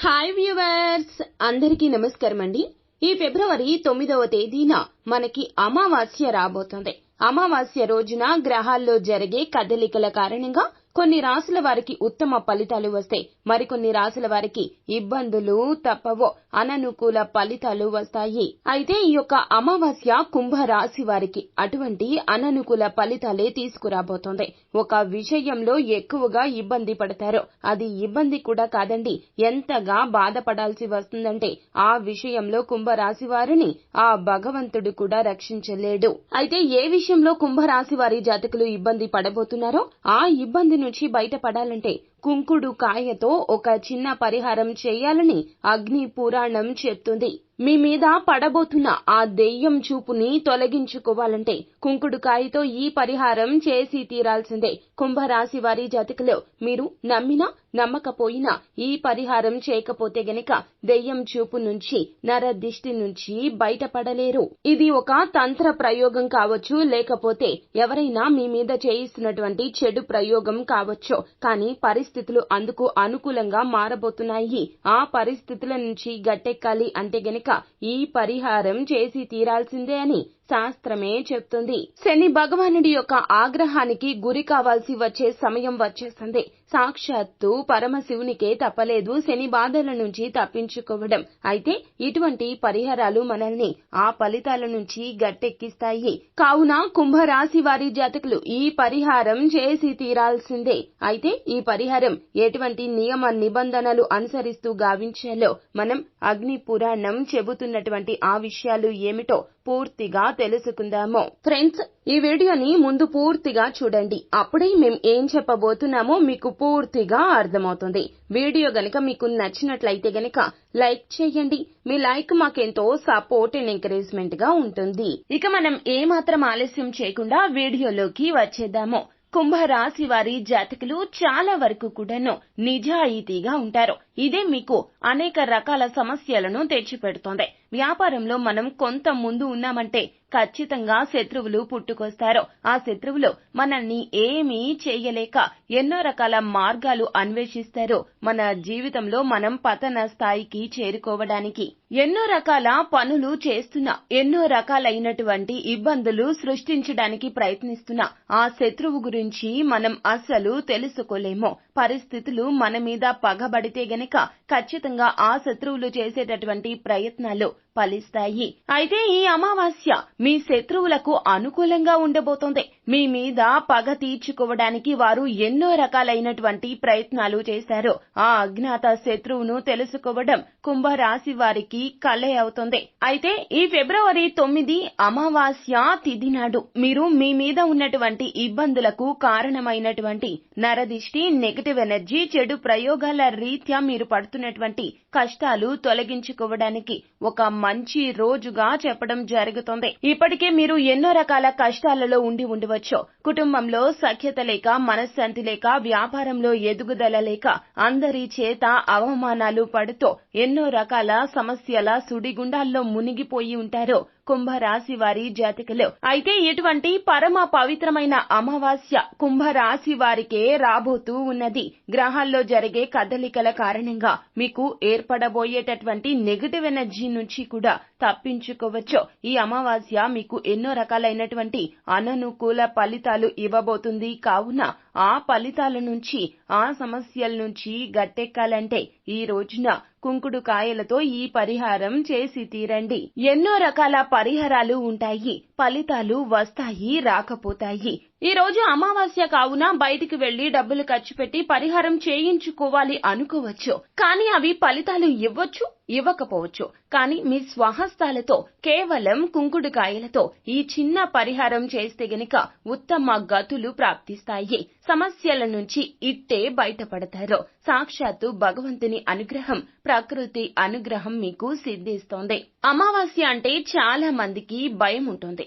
Hi viewers అందరికీ నమస్కారం అండి ఈ ఫిబ్రవరి తొమ్మిదవ తేదీన మనకి అమావాస్య రాబోతోంది. అమావాస్య రోజున గ్రహాల్లో జరిగే కదలికల కారణంగా కొన్ని రాసుల వారికి ఉత్తమ ఫలితాలు వస్తాయి మరికొన్ని రాసుల వారికి ఇబ్బందులు తప్పవో అననుకూల ఫలితాలు వస్తాయి. అయితే ఈ యొక్క అమావాస్య కుంభ రాశి వారికి అటువంటి అననుకూల ఫలితాలే తీసుకురాబోతోంది. ఒక విషయంలో ఎక్కువగా ఇబ్బంది పడతారు. అది ఇబ్బంది కూడా కాదండి. ఎంతగా బాధపడాల్సి వస్తుందంటే ఆ విషయంలో కుంభరాశి వారిని ఆ భగవంతుడు కూడా రక్షించలేడు. అయితే ఏ విషయంలో కుంభరాశి వారి జాతకులు ఇబ్బంది పడబోతున్నారో ఆ ఇబ్బంది నుంచి బయటపడాలంటే కుంకుడు కాయతో ఒక చిన్న పరిహారం చేయాలని అగ్ని పురాణం చెప్తుంది. మీ మీద పడబోతున్న ఆ దెయ్యం చూపుని తొలగించుకోవాలంటే కుంకుడు కాయతో ఈ పరిహారం చేసి తీరాల్సిందే. కుంభరాశి వారి జాతకులు మీరు నమ్మినా నమ్మకపోయినా ఈ పరిహారం చేయకపోతే గనక దెయ్యం చూపు నుంచి నర దిష్టి నుంచి బయటపడలేరు. ఇది ఒక తంత్ర ప్రయోగం కావచ్చు లేకపోతే ఎవరైనా మీ మీద చేయిస్తున్నటువంటి చెడు ప్రయోగం కావచ్చు. కానీ పరిస్థితి పరిస్థితులు అందుకు అనుకూలంగా మారబోతున్నాయి. ఆ పరిస్థితుల నుంచి గట్టెక్కాలి అంటే గనక ఈ పరిహారం చేసి తీరాల్సిందే అని శాస్త్రమే చెప్తుంది. శని భగవానుడి యొక్క ఆగ్రహానికి గురి కావాల్సి వచ్చే సమయం వచ్చేసింది సాక్షాత్తు పరమశివునికే తప్పలేదు. శని బాధల నుంచి తప్పించుకోవడం. అయితే ఇటువంటి పరిహారాలు మనల్ని ఆ ఫలితాల నుంచి గట్టెక్కిస్తాయి. కావున కుంభరాశి వారి జాతకులు ఈ పరిహారం చేసి తీరాల్సిందే. అయితే ఈ పరిహారం ఎటువంటి నియమ నిబంధనలు అనుసరిస్తూ గావించాలో మనం అగ్ని పురాణం చెబుతున్నటువంటి ఆ విషయాలు ఏమిటో పూర్తిగా తెలుసుకుందాము. ఫ్రెండ్స్ ఈ వీడియోని ముందు పూర్తిగా చూడండి. అప్పుడే మేం ఏం చెప్పబోతున్నామో మీకు పూర్తిగా అర్థమవుతుంది. వీడియో గనక మీకు నచ్చినట్లయితే గనక లైక్ చేయండి. మీ లైక్ మాకెంతో సపోర్ట్ అండ్ ఎంకరేజ్మెంట్గా ఉంటుంది. ఇక మనం ఏమాత్రం ఆలస్యం చేయకుండా వీడియోలోకి వచ్చేద్దాము. కుంభరాశి వారి జాతకులు చాలా వరకు కూడాను నిజాయితీగా ఉంటారు. ఇదే మీకు అనేక రకాల సమస్యలను తెచ్చిపెడుతోంది. వ్యాపారంలో మనం కొంత ముందు ఉన్నామంటే ఖచ్చితంగా శత్రువులు పుట్టుకొస్తారు. ఆ శత్రువులు మనల్ని ఏమీ చేయలేక ఎన్నో రకాల మార్గాలు అన్వేషిస్తారు. మన జీవితంలో మనం పతన స్థాయికి చేరుకోవడానికి ఎన్నో రకాల పనులు చేస్తున్నా ఎన్నో రకాలైనటువంటి ఇబ్బందులు సృష్టించడానికి ప్రయత్నిస్తున్నా ఆ శత్రువు గురించి మనం అస్సలు తెలుసుకోలేము. పరిస్థితులు మన మీద పగబడితే గనక ఖచ్చితంగా ఆ శత్రువులు చేసేటటువంటి ప్రయత్నాలు ఫలిస్తాయి. అయితే ఈ అమావాస్య మీ శత్రువులకు అనుకూలంగా ఉండబోతోంది. మీ మీద పగ తీర్చుకోవడానికి వారు ఎన్నో రకాలైనటువంటి ప్రయత్నాలు చేశారు. ఆ అజ్ఞాత శత్రువును తెలుసుకోవడం కుంభరాశి వారికి కలే అవుతుంది. అయితే ఈ ఫిబ్రవరి తొమ్మిది అమావాస్య తిథి నాడు మీరు మీ మీద ఉన్నటువంటి ఇబ్బందులకు కారణమైనటువంటి నరదిష్టి నెగటివ్ ఎనర్జీ చెడు ప్రయోగాల రీత్యా మీరు పడుతున్నటువంటి కష్టాలు తొలగించుకోవడానికి ఒక మంచి రోజుగా చెప్పడం జరుగుతుంది. ఇప్పటికే మీరు ఎన్నో రకాల కష్టాలలో ఉండి ఉండవచ్చు. కుటుంబంలో సఖ్యత లేక మనశ్శాంతి లేక వ్యాపారంలో ఎదుగుదల లేక అందరి చేత అవమానాలు పడుతూ ఎన్నో రకాల సమస్యల సుడిగుండాల్లో మునిగిపోయి ఉంటారు. కుంభరాశి వారి జాతకులు. అయితే ఇటువంటి పరమ పవిత్రమైన అమావాస్య కుంభరాశి వారికే రాబోతూ ఉన్నది. గ్రహాల్లో జరిగే కదలికల కారణంగా మీకు ఏర్పడబోయేటటువంటి నెగటివ్ ఎనర్జీ నుంచి కూడా తప్పించుకోవచ్చు. ఈ అమావాస్య మీకు ఎన్నో రకాలైనటువంటి అననుకూల ఫలితాలు ఇవ్వబోతుంది. కావున ఆ ఫలితాల నుంచి ఆ సమస్యల నుంచి గట్టెక్కాలంటే ఈ రోజున కుంకుడు కాయలతో ఈ పరిహారం చేసి తీరండి. ఎన్నో రకాల పరిహారాలు ఉంటాయి. ఫలితాలు వస్తాయి రాకపోతాయి. ఈ రోజు అమావాస్య కావున బయటికి వెళ్ళి డబ్బులు ఖర్చు పెట్టి పరిహారం చేయించుకోవాలి అనుకోవచ్చు. కానీ అవి ఫలితాలు ఇవ్వచ్చు ఇవ్వకపోవచ్చు. కానీ మీ స్వహస్తాలతో కేవలం కుంకుడుకాయలతో ఈ చిన్న పరిహారం చేస్తే గనుక ఉత్తమ గతులు ప్రాప్తిస్తాయి. సమస్యల నుంచి ఇట్టే బయటపడతారు. సాక్షాత్తు భగవంతుని అనుగ్రహం ప్రకృతి అనుగ్రహం మీకు సిద్ధిస్తోంది. అమావాస్య అంటే చాలా మందికి భయం ఉంటుంది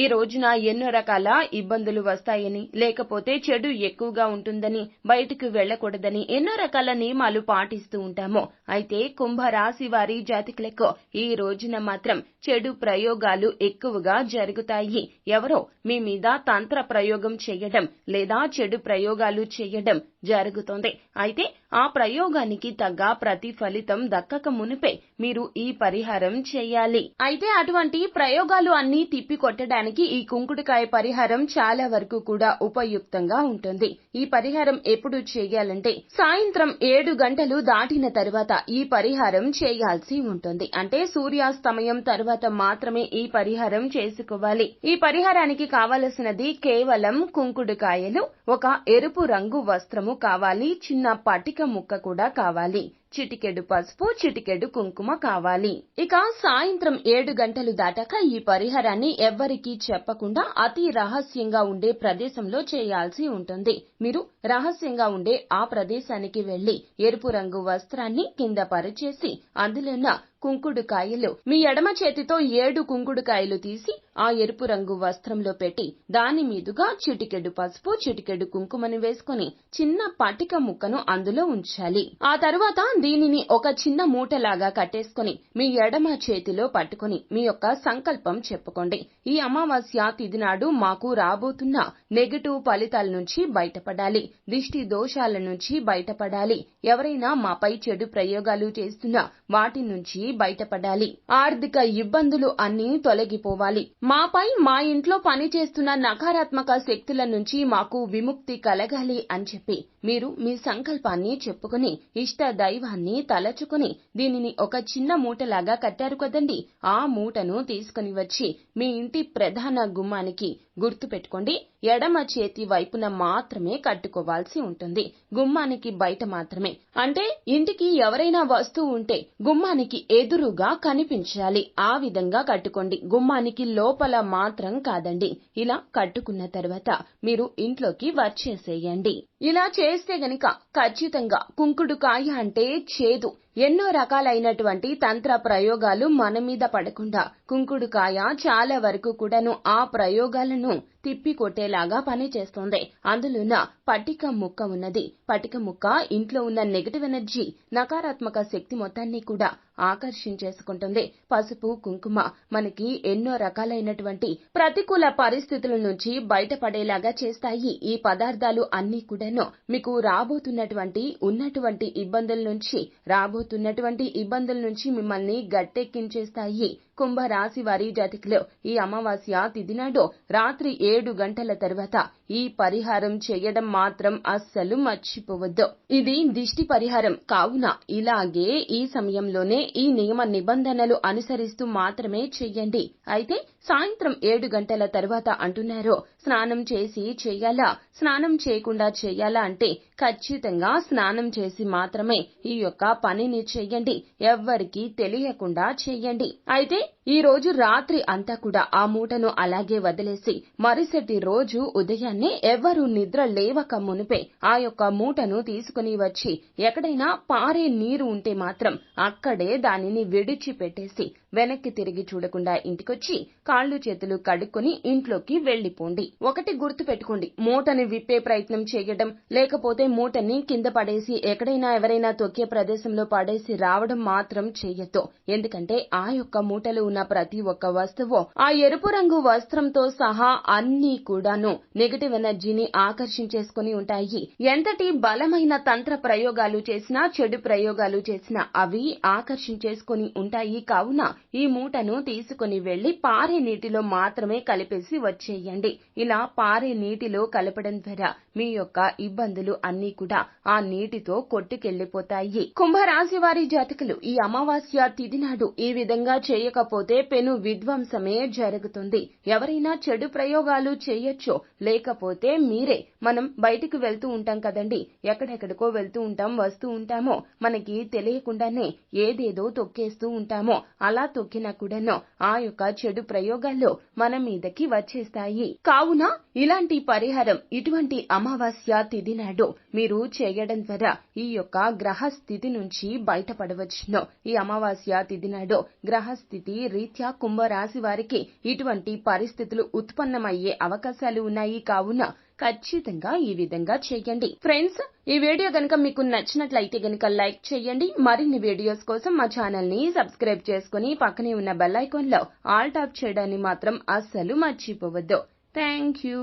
ఈ రోజున ఎన్నో రకాల ఇబ్బందులు వస్తాయని లేకపోతే చెడు ఎక్కువగా ఉంటుందని బయటకు వెళ్ళకూడదని ఎన్నో రకాల నియమాలు పాటిస్తూ ఉంటాము. అయితే కుంభరాశి వారి జాతకులకు ఈ రోజున మాత్రం చెడు ప్రయోగాలు ఎక్కువగా జరుగుతాయి. ఎవరో మీ మీద తంత్ర ప్రయోగం చేయడం లేదా చెడు ప్రయోగాలు చేయడం జరుగుతోంది. అయితే ఆ ప్రయోగానికి తగ్గ ప్రతిఫలితం దక్కక మునిపే మీరు ఈ పరిహారం చేయాలి. అయితే అటువంటి ప్రయోగాలు అన్ని తిప్పికొట్టడం చేయడానికి ఈ కుంకుడుకాయ పరిహారం చాలా వరకు కూడా ఉపయుక్తంగా ఉంటుంది. ఈ పరిహారం ఎప్పుడు చేయాలంటే సాయంత్రం ఏడు గంటలు దాటిన తర్వాత ఈ పరిహారం చేయాల్సి ఉంటుంది. అంటే సూర్యాస్తమయం తర్వాత మాత్రమే ఈ పరిహారం చేసుకోవాలి. ఈ పరిహారానికి కావలసినది కేవలం కుంకుడుకాయలు ఒక ఎరుపు రంగు వస్త్రము కావాలి చిన్న పటిక ముక్క కూడా కావాలి. చిటికెడు పసుపు చిటికెడు కుంకుమ కావాలి. ఇక సాయంత్రం ఏడు గంటలు దాటాక ఈ పరిహారాన్ని ఎవ్వరికీ చెప్పకుండా అతి రహస్యంగా ఉండే ప్రదేశంలో చేయాల్సి ఉంటుంది. మీరు రహస్యంగా ఉండే ఆ ప్రదేశానికి వెళ్ళి ఎరుపు రంగు వస్త్రాన్ని కింద పరిచేసి అందులోన కుంకుడుకాయలు. మీ ఎడమ చేతితో ఏడు కుంకుడుకాయలు తీసి ఆ ఎరుపు రంగు వస్త్రంలో పెట్టి దాని మీదుగా చిటికెడు పసుపు చిటికెడు కుంకుమని వేసుకుని చిన్న పటిక ముక్కను అందులో ఉంచాలి. ఆ తరువాత దీనిని ఒక చిన్న మూటలాగా కట్టేసుకుని మీ ఎడమ చేతిలో పట్టుకుని మీ యొక్క సంకల్పం చెప్పుకోండి. ఈ అమావాస్య తిదినాడు మాకు రాబోతున్న నెగటివ్ ఫలితాల నుంచి బయటపడాలి. దిష్టి దోషాల నుంచి బయటపడాలి. ఎవరైనా మాపై చెడు ప్రయోగాలు చేస్తున్నా వాటి నుంచి బయటపడాలి. ఆర్థిక ఇబ్బందులు అన్నీ తొలగిపోవాలి. మాపై మా ఇంట్లో పనిచేస్తున్న నకారాత్మక శక్తుల నుంచి మాకు విముక్తి కలగాలి అని చెప్పి మీరు మీ సంకల్పాన్ని చెప్పుకుని ఇష్ట దైవాన్ని తలచుకుని దీనిని ఒక చిన్న మూటలాగా కట్టారు కదండి. ఆ మూటను తీసుకుని వచ్చి మీ ఇంటి ప్రధాన గుమ్మానికి గుర్తు పెట్టుకోండి ఎడమ చేతి వైపున మాత్రమే కట్టుకోవాల్సి ఉంటుంది. గుమ్మానికి బయట మాత్రమే. అంటే ఇంటికి ఎవరైనా వస్తువు ఉంటే గుమ్మానికి ఎదురుగా కనిపించాలి. ఆ విధంగా కట్టుకోండి. గుమ్మానికి లోపల మాత్రం కాదండి. ఇలా కట్టుకున్న తర్వాత మీరు ఇంట్లోకి వచ్చేసేయండి. ఇలా చేస్తే గనక ఖచ్చితంగా కుంకుడుకాయ అంటే చేదు. ఎన్నో రకాలైనటువంటి తంత్ర ప్రయోగాలు మన మీద పడకుండా కుంకుడుకాయ చాలా వరకు కూడాను ఆ ప్రయోగాలను తిప్పి కొట్టేలాగా పనిచేస్తోంది అందులోన పట్టిక ముక్క ఉన్నది. పట్టిక ముక్క ఇంట్లో ఉన్న నెగటివ్ ఎనర్జీ నకారాత్మక శక్తి మొత్తాన్ని కూడా ఆకర్షించేసుకుంటుంది. పసుపు కుంకుమ మనకి ఎన్నో రకాలైనటువంటి ప్రతికూల పరిస్థితుల నుంచి బయటపడేలాగా చేస్తాయి. ఈ పదార్థాలు అన్నీ కూడాను మీకు రాబోతున్నటువంటి ఉన్నటువంటి ఇబ్బందుల నుంచి రాబోతున్నటువంటి ఇబ్బందుల నుంచి మిమ్మల్ని గట్టెక్కించేస్తాయి. కుంభరాశి వారి జాతకులు ఈ అమావాస్య తిథి నాడు రాత్రి ఏడు గంటల తర్వాత ఈ పరిహారం చేయడం మాత్రం అస్సలు మర్చిపోవద్దు. ఇది దిష్టి పరిహారం. కావున ఇలాగే ఈ సమయంలోనే ఈ నియమ నిబంధనలు అనుసరిస్తూ మాత్రమే చెయ్యండి అయితే సాయంత్రం ఏడు గంటల తర్వాత అంటున్నారు స్నానం చేసి చేయాలా? స్నానం చేయకుండా చేయాలా? అంటే ఖచ్చితంగా స్నానం చేసి మాత్రమే ఈ యొక్క పనిని చెయ్యండి ఎవ్వరికీ తెలియకుండా చెయ్యండి అయితే ఈ రోజు రాత్రి అంతా కూడా ఆ మూటను అలాగే వదిలేసి మరుసటి రోజు ఉదయాన్నే ఎవ్వరూ నిద్ర లేవక మునిపే ఆ యొక్క మూటను తీసుకుని వచ్చి ఎక్కడైనా పారే నీరు ఉంటే మాత్రం అక్కడే దానిని విడిచిపెట్టేసి వెనక్కి తిరిగి చూడకుండా ఇంటికొచ్చి కాళ్ళు చేతులు కడుక్కొని ఇంట్లోకి వెళ్ళిపోండి ఒకటి గుర్తు పెట్టుకోండి. మూటని విప్పే ప్రయత్నం చేయడం లేకపోతే మూటని కింద పడేసి ఎక్కడైనా ఎవరైనా తొక్కే ప్రదేశంలో పడేసి రావడం మాత్రం చేయొద్దు. ఎందుకంటే ఆ యొక్క మూటలో ఉన్న ప్రతి ఒక్క వస్తువు ఆ ఎరుపు రంగు వస్త్రంతో సహా అన్ని కూడాను నెగటివ్ ఎనర్జీని ఆకర్షించేసుకుని ఉంటాయి. ఎంతటి బలమైన తంత్ర ప్రయోగాలు చేసినా చెడు ప్రయోగాలు చేసినా అవి ఆకర్షించేసుకుని ఉంటాయి. కావున ఈ మూటను తీసుకుని వెళ్ళి పారే నీటిలో మాత్రమే కలిపేసి వచ్చేయండి. ఇలా పారే నీటిలో కలపడం ద్వారా మీ యొక్క ఇబ్బందులు అన్ని కూడా ఆ నీటితో కొట్టుకెళ్ళిపోతాయి కుంభరాశి వారి జాతకులు ఈ అమావాస్య తిథి నాడు ఈ విధంగా చేయకపోతే పెను విధ్వంసమే జరుగుతుంది. ఎవరైనా చెడు ప్రయోగాలు చేయొచ్చు లేకపోతే మీరే. మనం బయటికి వెళ్తూ ఉంటాం కదండి. ఎక్కడెక్కడికో వెళ్తూ ఉంటాం వస్తూ ఉంటామో మనకి తెలియకుండానే ఏదేదో తొక్కేస్తూ ఉంటామో. అలా తొక్కినా కూడాను ఆ యొక్క చెడు ప్రయోగాల్లో మన మీదకి వచ్చేస్తాయి. కావున ఇలాంటి పరిహారం ఇటువంటి అమావాస్య తిథి నాడు మీరు చేయడం ద్వారా ఈ యొక్క గ్రహ స్థితి నుంచి బయటపడవచ్చును. ఈ అమావాస్య తిథి నాడు గ్రహ స్థితి గ్రహస్థితి రీత్యా కుంభరాశి వారికి ఇటువంటి పరిస్థితులు ఉత్పన్నమయ్యే అవకాశాలు ఉన్నాయి. కావున ఖచ్చితంగా ఈ విధంగా చేయండి. ఫ్రెండ్స్ ఈ వీడియో గనుక మీకు నచ్చినట్లయితే గనుక లైక్ చేయండి. మరిన్ని వీడియోస్ కోసం మా ఛానల్ని సబ్స్క్రైబ్ చేసుకుని పక్కనే ఉన్న బెల్ ఐకాన్లో ఆల్ టాప్ చేయడాన్ని మాత్రం అస్సలు మర్చిపోవద్దు. Thank you